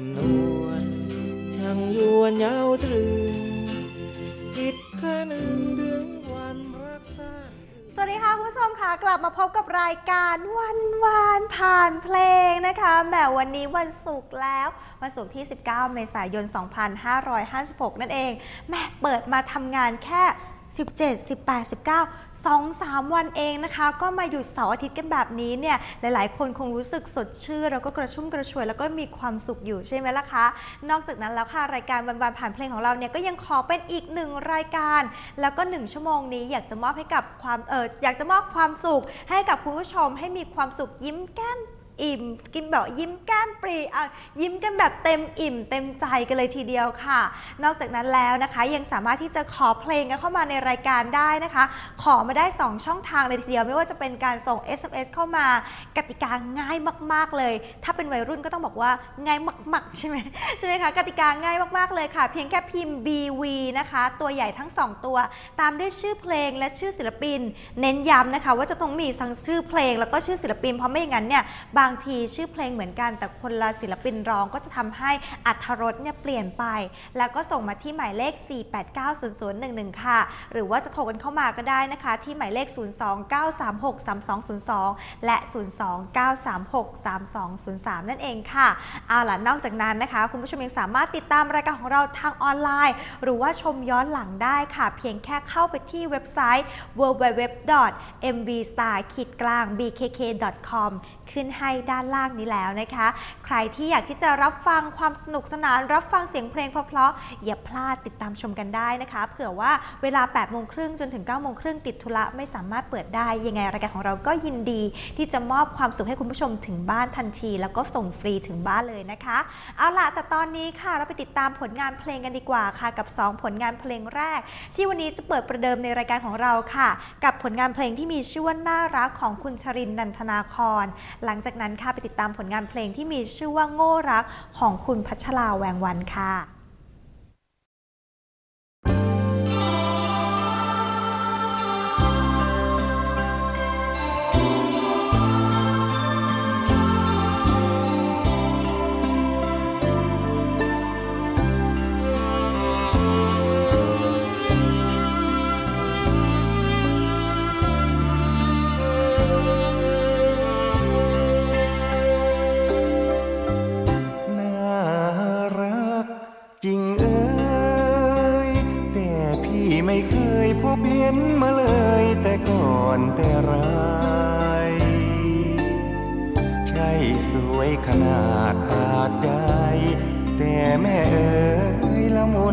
มนวลช่างยวนเย้าตรึงจิตข้านึงถึงวันรักษาสวัสดีค่ะคุณผู้ชมค่ะกลับมาพบกับรายการวันวานผ่านเพลงนะคะแหมวันนี้วันศุกร์แล้ววันศุกร์ที่ 19 เมษายน 2556 นั่นเองแหมเปิดมาทำงานแค่ 17 18 19 2 3 วันเองนะคะ ก็มาหยุดเสาร์อาทิตย์กันแบบนี้เนี่ยหลายๆ คนคงรู้สึกสดชื่นแล้วก็กระชุ่มกระชวยแล้วก็มีความสุขอยู่ใช่ไหมล่ะคะ นอกจากนั้นแล้วค่ะรายการวันวานผ่านเพลงของเราเนี่ยก็ยังขอเป็นอีกหนึ่งรายการ แล้วก็ 1 ชั่วโมงนี้อยากจะมอบให้กับความเอออยากจะมอบความสุขให้กับคุณผู้ชมให้มีความสุขยิ้มแก้ม อิ่ม กินแบบยิ้มแก้มปรีอะยิ้มกันแบบเต็มอิ่ม เต็มใจกันเลยทีเดียวค่ะ นอกจากนั้นแล้วนะคะ ยังสามารถที่จะขอเพลงกันเข้ามาในรายการได้นะคะ ขอมาได้ 2 ช่องทางเลยทีเดียว ไม่ว่าจะเป็นการส่ง SMS เข้ามากติกาง่ายมาก ๆเลย ถ้าเป็นวัยรุ่นก็ต้องบอกว่าง่ายมากๆใช่ไหมใช่ไหมคะกติกาง่ายมากๆเลยค่ะ เพียงแค่พิมพ์ BV นะคะ ตัวใหญ่ทั้ง 2 ตัว ตามด้วยชื่อเพลงและชื่อศิลปิน เน้นย้ำนะคะ ว่าจะต้องมีทั้งชื่อเพลงแล้วก็ชื่อศิลปินเพราะไม่อย่างนั้นเนี่ยบางางทีชื่อเพลงเหมือนกัน แต่คนละศิลปินร้องก็จะทำให้อัธรสเนี่ยเปลี่ยนไป แล้วก็ส่งมาที่หมายเลข 4890011 ค่ะ หรือว่าจะโทรกันเข้ามาก็ได้นะคะ ที่หมายเลข 029363202 และ 029363203 นั่นเองค่ะเอาล่ะนอกจากนั้นนะคะ คุณผู้ชมยังสามารถติดตามรายการของเราทางออนไลน์ หรือว่าชมย้อนหลังได้ค่ะ เพียงแค่เข้าไปที่เว็บไซต์ www.mvstar-bkk.com ขึ้นให้ด้านล่างนี้แล้วนะคะ ใครที่อยากที่จะรับฟังความสนุกสนาน รับฟังเสียงเพลงเพราะๆอย่าพลาดติดตามชมกันได้นะคะ เผื่อว่าเวลา8โมงครึ่งจนถึง9โมงครึ่งติดธุระไม่สามารถเปิดได้ ยังไงรายการของเราก็ยินดีที่จะมอบความสุขให้คุณผู้ชมถึงบ้านทันที แล้วก็ส่งฟรีถึงบ้านเลยนะคะ เอาล่ะแต่ตอนนี้ค่ะเราไปติดตามผลงานเพลงกันดีกว่าค่ะ กับ 2 ผลงานเพลงแรก ที่วันนี้จะเปิดประเดิมในรายการของเราค่ะ กับผลงานเพลงที่มีชื่อว่าน่ารักของคุณชรินนันทนาคร หลังจากนั้นค่ะไปติดตามผลงานเพลงที่มีชชื่อว่าโง่รักของคุณพัชราแวงวันค่ะ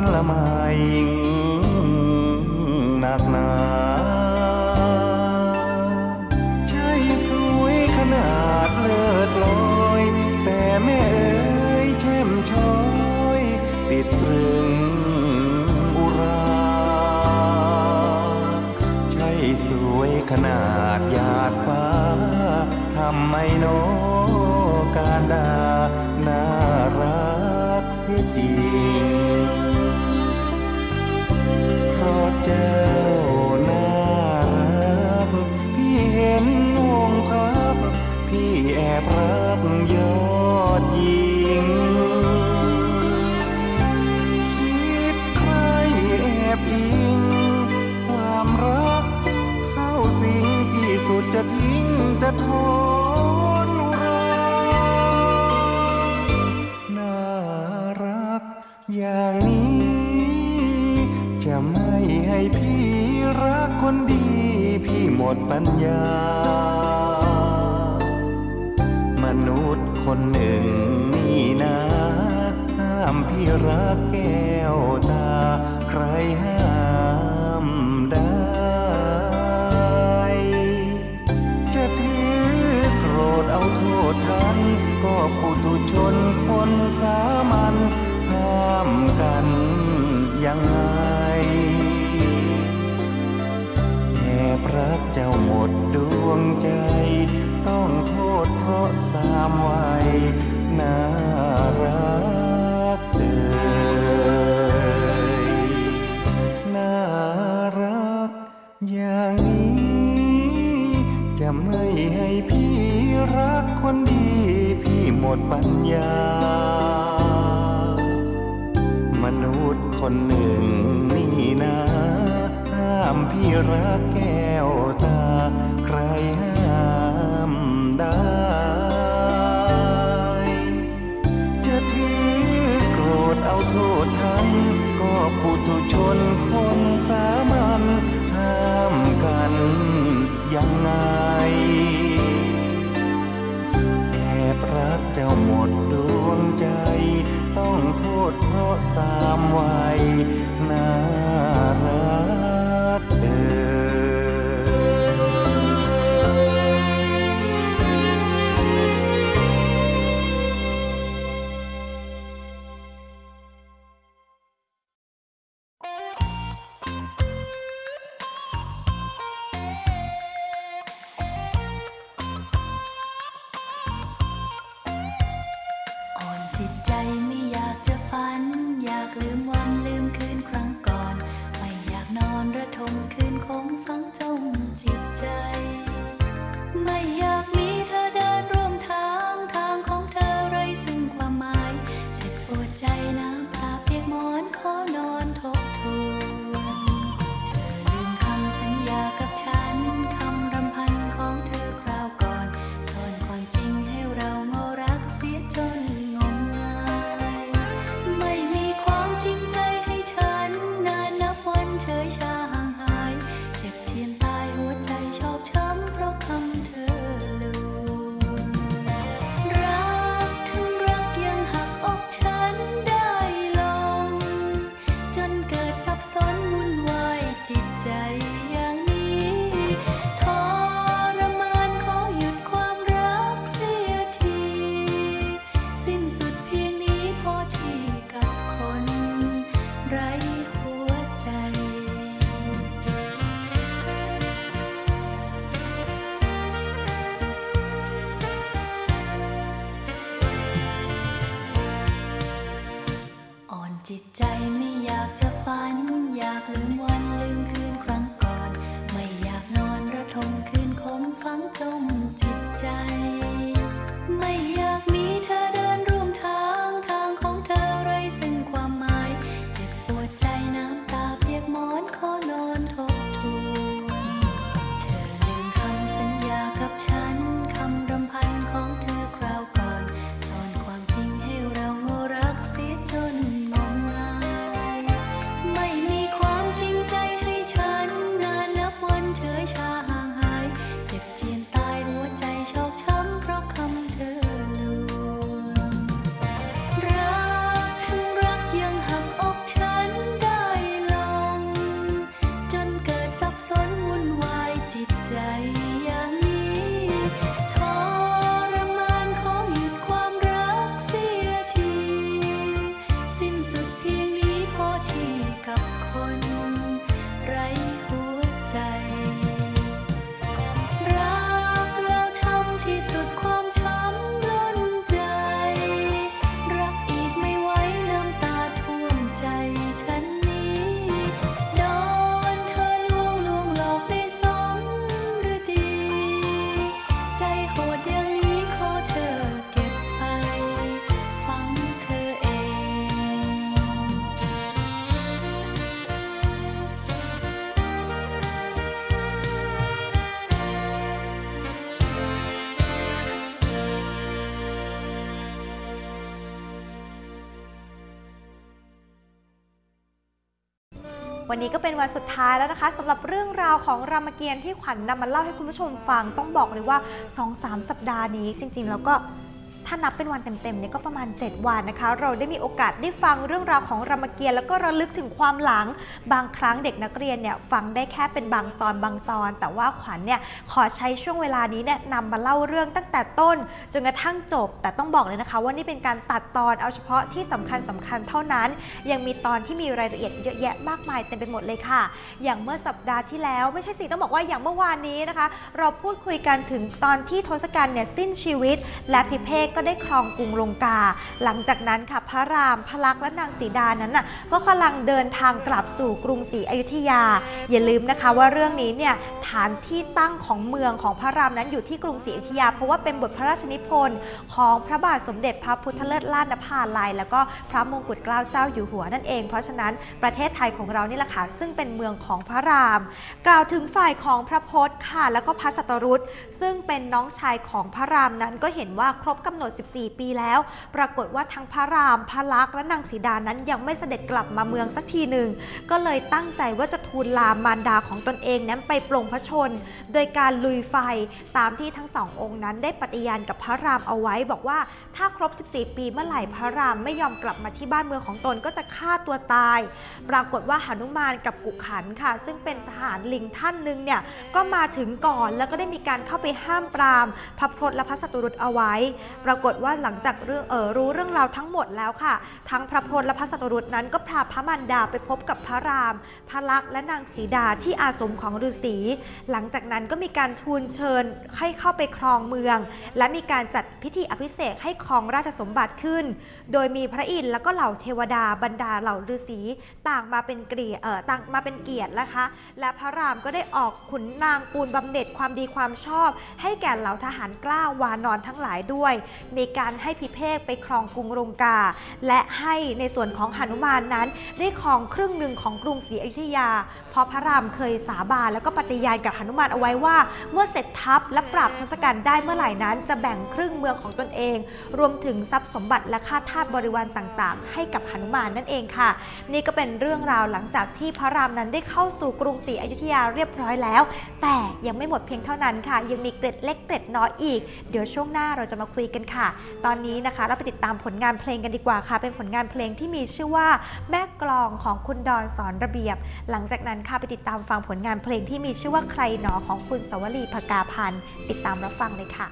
ยละมุนละไมหนักหนาใช่สวยขนาดเลิศลอย แต่แม่เอ๋ยแช่มช้อย ติดตรึงอุรา ใช่สวยขนาดหยาดฟ้า ทำไมโนการดา เจ้าน่ารักพี่เห็นองค์พักพี่แอบรักยอดยิงคิดใครแอบอิงความรักเข้าสิงพี่สุดจะทิ้งจะทน มดปัญญา มนุษย์คนหนึ่งนี่นะห้ามพี่รักแก้วตาใครห้า เจ้าหมดดวงใจ ต้องโทษเพราะสามวัยน่ารักเอ่ยน่ารักอย่างนี้ จะไม่ให้พี่รักคนดี พี่หมดปัญญา มนุษย์คนหนึ่งนี่นะห้ามพี่รักแก โทษทั้งก็ผู้ทุชนคนสามัญห้ามกันยังไง แอบรักเจ้าหมดดวงใจ ต้องโทษเพราะสามวัยนะ วันนี้ก็เป็นวันสุดท้ายแล้วนะคะสำหรับเรื่องราวของรามเกียรติ์ที่ขวัญนนำมาเล่าให้คุณผู้ชมฟัง ต้องบอกเลยว่า 2-3 สัปดาห์นี้จริง ๆ แล้วก็ ถ้านับเป็นวันเต็มๆเนี่ยก็ประมาณ 7 วันนะคะ เราได้มีโอกาสได้ฟังเรื่องราวของรามเกียรติ์แล้วก็ระลึกถึงความหลัง บางครั้งเด็กนักเรียนเนี่ยฟังได้แค่เป็นบางตอนบางตอน แต่ว่าขวัญเนี่ยขอใช้ช่วงเวลานี้เนี่ยนำมาเล่าเรื่องตั้งแต่ต้นจนกระทั่งจบ แต่ต้องบอกเลยนะคะ ว่านี่เป็นการตัดตอนเอาเฉพาะที่สำคัญสำคัญเท่านั้น ยังมีตอนที่มีรายละเอียดเยอะแยะมากมายเต็มไปหมดเลยค่ะ อย่างเมื่อสัปดาห์ที่แล้วไม่ใช่สิต้องบอกว่าอย่างเมื่อวานนี้นะคะ เราพูดคุยกันถึงตอนที่ทศกัณฐ์เนี่ยสิ้นชีวิตและพิเภกก็ได้ครองกรุงลงกา หลังจากนั้นค่ะพระรามพระลักษมณ์และนางสีดานั้นน่ะก็กำลังเดินทางกลับสู่กรุงศรีอยุธยา อย่าลืมนะคะว่าเรื่องนี้เนี่ยฐานที่ตั้งของเมืองของพระรามนั้นอยู่ที่กรุงศรีอยุธยา เพราะว่าเป็นบทพระราชนิพนธ์ของพระบาทสมเด็จพระพุทธเลิศล้านนภาลัยแล้วก็พระมงกุฎเกล้าเจ้าอยู่หัวนั่นเอง เพราะฉะนั้นประเทศไทยของเรานี่แหละค่ะซึ่งเป็นเมืองของพระราม กล่าวถึงฝ่ายของพระพศค่ะ แล้วก็พระสัตรุษซึ่งเป็นน้องชายของพระรามนั้นก็เห็นว่าครบกำหนด14 ปีแล้ว ปรากฏว่าทั้งพระราม พระลักษณ์และนางสีดานั้นยังไม่เสด็จกลับมาเมืองสักทีหนึ่ง ก็เลยตั้งใจว่าจะทูลลามารดาของตนเองนั้นไปปลงพระชน โดยการลุยไฟตามที่ทั้งสององค์นั้นได้ปฏิญาณกับพระรามเอาไว้ บอกว่าถ้าครบ 14 ปีเมื่อไหร่พระรามไม่ยอมกลับมาที่บ้านเมืองของตนก็จะฆ่าตัวตาย ปรากฏว่าหนุมานกับกุขันค่ะ ซึ่งเป็นทหารลิงท่านหนึ่งเนี่ยก็มาถึงก่อนแล้วก็ได้มีการเข้าไปห้ามปราม พระพรตและพระสัตรุษเอาไว้ปราากฏว่าหลังจากเรื่องเออรู้เรื่องราวทั้งหมดแล้วค่ะ ทั้งพระพรตและพระสัตรุษนั้นก็พาพระมารดาไปพบกับพระราม พระลักษมณ์และนางสีดาที่อาสมของฤาษีหลังจากนั้นก็มีการทูลเชิญให้เข้าไปครองเมือง และมีการจัดพิธีอภิเษกให้ครองราชสมบัติขึ้น โดยมีพระอินทร์แล้วก็เหล่าเทวดาบรรดาเหล่าฤาษีต่างมาเป็นเกลียเออต่างมาเป็นเกียรตินะคะ และพระรามก็ได้ออกขุนนางปูนบำเหน็จความดีความชอบ ให้แก่เหล่าทหารกล้าวานอนทั้งหลายด้วยมีการให้พิเภกไปครองกรุงลงกา และให้ในส่วนของหนุมานนั้น ได้ครองครึ่งหนึ่งของกรุงศรีอยุธยา เพราะพระรามเคยสาบานแล้วก็ปฏิญาณกับหนุมานเอาไว้ว่า เมื่อเสร็จทัพและปราบทศกัณฐ์ได้เมื่อไหร่นั้น จะแบ่งครึ่งเมืองของตนเอง รวมถึงทรัพย์สมบัติและค่าทาสบริวารต่างๆ ให้กับหนุมานนั่นเองค่ะ นี่ก็เป็นเรื่องราวหลังจากที่พระรามนั้นได้เข้าสู่กรุงศรีอยุธยาเรียบร้อยแล้ว แต่ยังไม่หมดเพียงเท่านั้นค่ะ ยังมีเกร็ดเล็กเกร็ดน้อยอีก เดี๋ยวช่วงหน้าเราจะมาคุยกันค่ะตอนนี้นะคะเราไปติดตามผลงานเพลงกันดีกว่าค่ะ เป็นผลงานเพลงที่มีชื่อว่าแม่กลองของคุณดอนสอนระเบียบ หลังจากนั้นค่ะไปติดตามฟังผลงานเพลงที่มีชื่อว่าใครหนอของคุณสวลีภกาพันธ์ติดตามรับฟังเลยค่ะ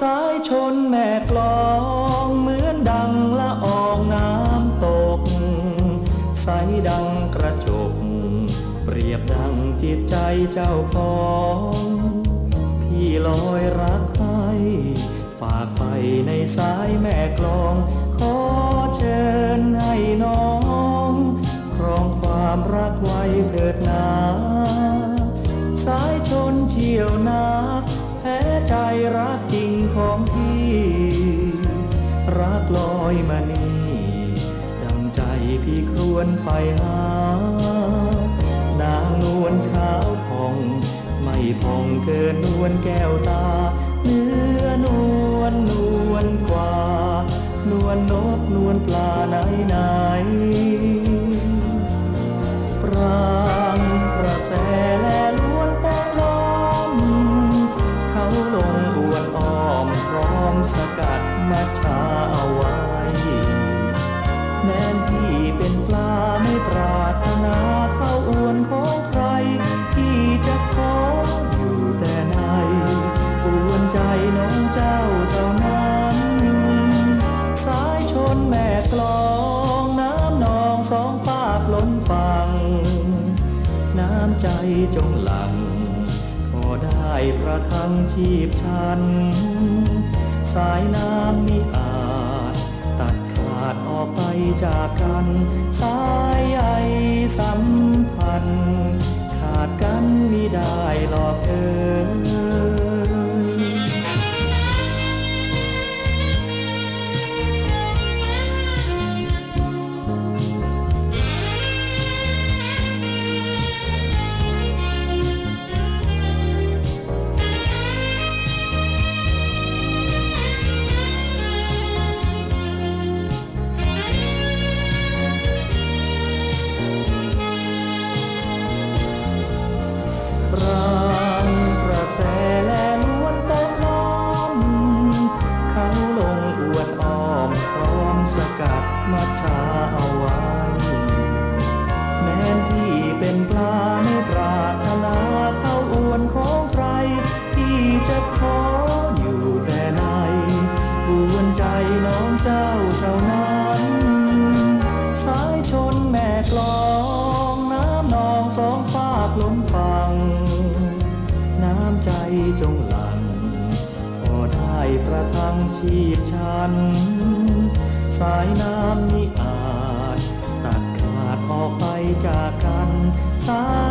สายชนแม่กลอง ใสดังกระจก เปรียบดังจิตใจเจ้าของ พี่ลอยรักให้ฝากไปในสายแม่กลอง ขอเชิญให้น้องครองความรักไว้เถิดนาสายชนเชี่ยวนักแพ้ใจรักจริงของพี่ รักลอยมานี วนไฟหา นางนวลขาวผ่อง ไม่ผ่องเกินนวลแก้วตา เนื้อนวลนวลกว่านวลนกน ใจจงหลังพอได้ประทังชีพฉัน สายน้ำมิอาจ ตัดขาดออกไปจากกัน สายใยสัมพันธ์ ขาดกันมิได้หรอกเธอ จ้าเท่านั้น สายชนแม่กลองน้ำนองสองฝากล้มฟัง น้ำใจจงหลังพอได้ประทังชีพฉัน สายน้ำนี้อาจ ตัดขาดออกไปจากกันสาย